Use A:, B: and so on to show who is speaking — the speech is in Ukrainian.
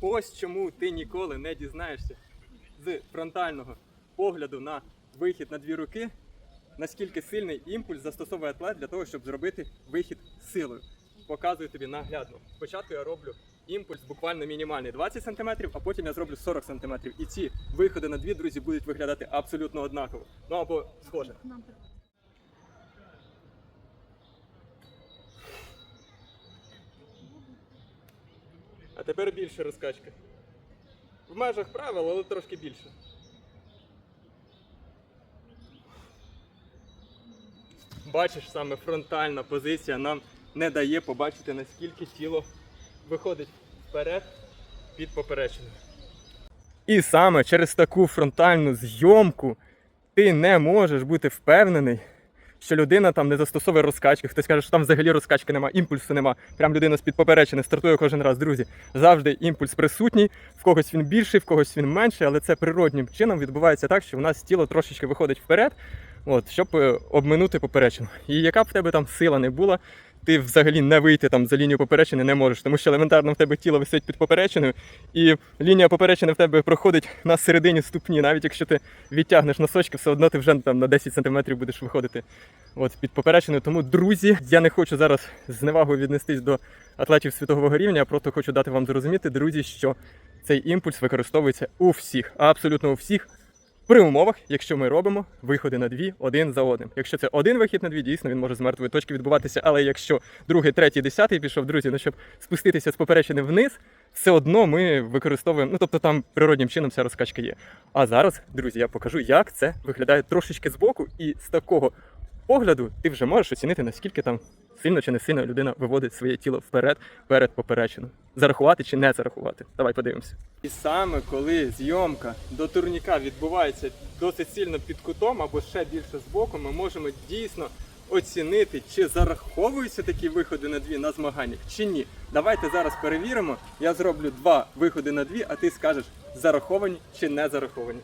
A: Ось чому ти ніколи не дізнаєшся з фронтального погляду на вихід на дві руки, наскільки сильний імпульс застосовує атлет для того, щоб зробити вихід силою. Показую тобі наглядно. Спочатку я роблю імпульс буквально мінімальний 20 см, а потім я зроблю 40 см. І ці виходи на дві, друзі, будуть виглядати абсолютно однаково. Ну або схоже. А тепер більше розкачка. В межах правил, але трошки більше. Бачиш, саме фронтальна позиція нам не дає побачити, наскільки тіло виходить вперед під поперечиною. І саме через таку фронтальну зйомку ти не можеш бути впевнений, що людина там не застосовує розкачки. Хтось каже, що там взагалі розкачки нема, імпульсу нема. Прям людина з-під поперечини стартує кожен раз. Друзі, завжди імпульс присутній, в когось він більший, в когось він менший, але це природнім чином відбувається так, що в нас тіло трошечки виходить вперед, от, щоб е, обминути поперечину. І яка б в тебе там сила не була, ти взагалі не вийти там за лінію поперечини не можеш, тому що елементарно в тебе тіло висить під поперечиною, і лінія поперечини в тебе проходить на середині ступні. Навіть якщо ти відтягнеш носочки, все одно ти вже там на 10 см будеш виходити от, під поперечиною. Тому, друзі, я не хочу зараз з невагою віднестись до атлетів світового рівня, я просто хочу дати вам зрозуміти, друзі, що цей імпульс використовується у всіх, абсолютно у всіх. При умовах, якщо ми робимо виходи на дві один за одним. Якщо це один вихід на дві, дійсно він може з мертвої точки відбуватися. Але якщо другий, третій, десятий пішов, друзі, ну щоб спуститися з поперечини вниз, все одно ми використовуємо, ну тобто там природнім чином ця розкачка є. А зараз, друзі, я покажу, як це виглядає трошечки збоку, і з такого погляду ти вже можеш оцінити, наскільки там сильно чи не сильно людина виводить своє тіло вперед перед поперечиною. Зарахувати чи не зарахувати. Давай подивимося. І саме коли зйомка до турніка відбувається досить сильно під кутом або ще більше збоку, ми можемо дійсно оцінити, чи зараховуються такі виходи на дві на змаганнях, чи ні. Давайте зараз перевіримо. Я зроблю два виходи на дві, а ти скажеш, зараховані чи не зараховані.